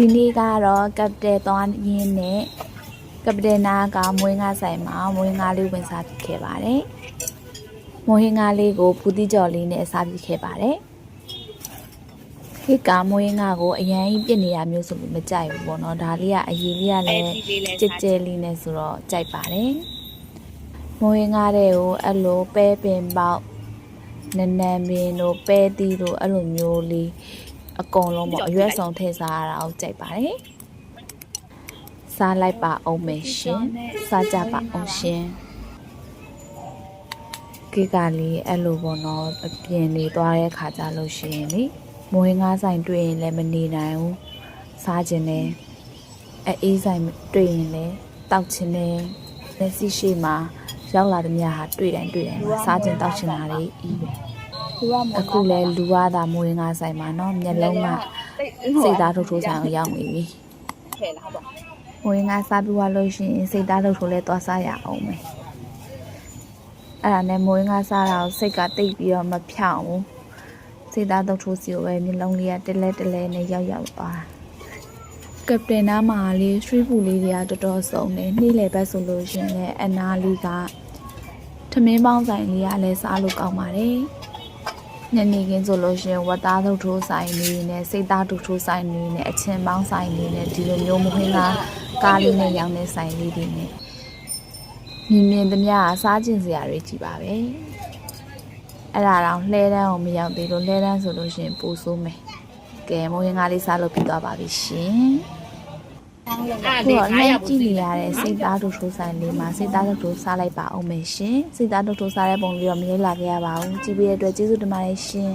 ဒီနေ့ကတော့ကပတယ်သွားရင်းနဲ့ကပတယ်နာကမွေးငါဆိုင်မှာမွေးငါလေးဝင်စားဖြစ်ခဲ့ပါတယ်။မွေးငါလေးကိုဖူတိကြော်လေးနဲ့စားဖြစ်ခဲ့ပါတယ်။ခေတ်ကမွေးငါကိုအရင်ပြစ်နေရမျိုးဆိုလို့မကြိုက်ဘူးပေါ့နော်။ဒါလေးကအရေးလေးကလည်းကြက်ကြဲလေးနဲ့ဆိုတော့ကြိုက်ပါတယ်။မွေးငါတဲ့ကိုအဲ့လိုပဲပင်ပေါက်နနံပင်တို့ပဲတီတို့အဲ့လိုမျိုးလေး အကုန်လုံးပေါ့အရွက်ဆောင်ထည့်စားရတာကိုကြိုက်ပါတယ်။စားလိုက်ပါအောင်မယ်ရှင်။စားကြပါအောင်ရှင်။ကိကလေးအဲ့လိုပေါ့နော်အပြင်နေသွားတဲ့ခါကြလို့ရှိရင်လေမွေးငါးဆိုင်တွေ့ရင်လည်းမနေနိုင်ဘူး။စားခြင်းနဲ့အအေးဆိုင်တွေ့ရင်လည်းတောက်ခြင်းနဲ့လက်စီရှိမှာရောက်လာတဲ့မြဟာတွေ့တိုင်းတွေ့တိုင်းမှာစားခြင်းတောက်ခြင်းတာလေးဤပဲ။ အခုလဲလူရတာမွေးငါးဆိုင်မှာနော်မျက်လုံးကစိတ်သားထုတ်ထိုးဆိုင်ကိုရောက်နေပြီ။ထဲလားပေါ့။ဝင်ငါစားပြီးသွားလို့ရှိရင်စိတ်သားလို့ထိုးလဲသွားစားရအောင်မယ်။အဲ့ဒါနဲ့မွေးငါစားတာကိုစိတ်ကတိတ်ပြီးတော့မဖြောင်းဘူး။စိတ်သားတော့ထိုးစီကိုပဲမျိုးလုံးလေးကတလဲတလဲနဲ့ရောက်ရောက်သွားတာ။ကပတင်နားမှာလေး street food လေးတွေကတော်တော်စုံတယ်။နေ့လယ်ဘက်ဆိုလို့ရှိရင်လည်းအနာလေးကထမင်းပေါင်းဆိုင်လေးကလည်းစားလို့ကောင်းပါတယ်။ ညနေခင်းဆိုလို့ရှိရင်ဝတ်သားထုတ်ထိုးဆိုင်နေနဲ့စိတ်သားထုတ်ထိုးဆိုင်နေနဲ့အချင်းပေါင်းဆိုင်နေနဲ့ဒီလိုမျိုးမခွင်းကားကားလေးနဲ့ရောင်းတဲ့ဆိုင်လေးတွေနဲ့မြင်မြင်သမျှကစားကျင်စရာတွေကြီးပါပဲအဲ့ဒါတော့လှဲတန်းကိုမရောက်သေးလို့လှဲတန်းဆိုလို့ရှိရင်ပိုဆိုးမယ်ကဲမွေးငါလေးစားလို့ပြီးသွားပါပြီရှင် အဲ့ခုဒီတော့ခါလှရမ်းဘူးကြည့်နေရတဲ့စိတ်သားထုတ်ထိုးဆိုင်လေးမှာစိတ်သားထုတ်ထိုးစားလိုက်ပါအောင်မယ်ရှင်စိတ်သားထုတ်ထိုးစားတဲ့ပုံလေးတော့မရိုက်လာခဲ့ရပါဘူးကြည့်ပြီးတဲ့အတွက်ကျေးဇူးတင်ပါတယ်ရှင်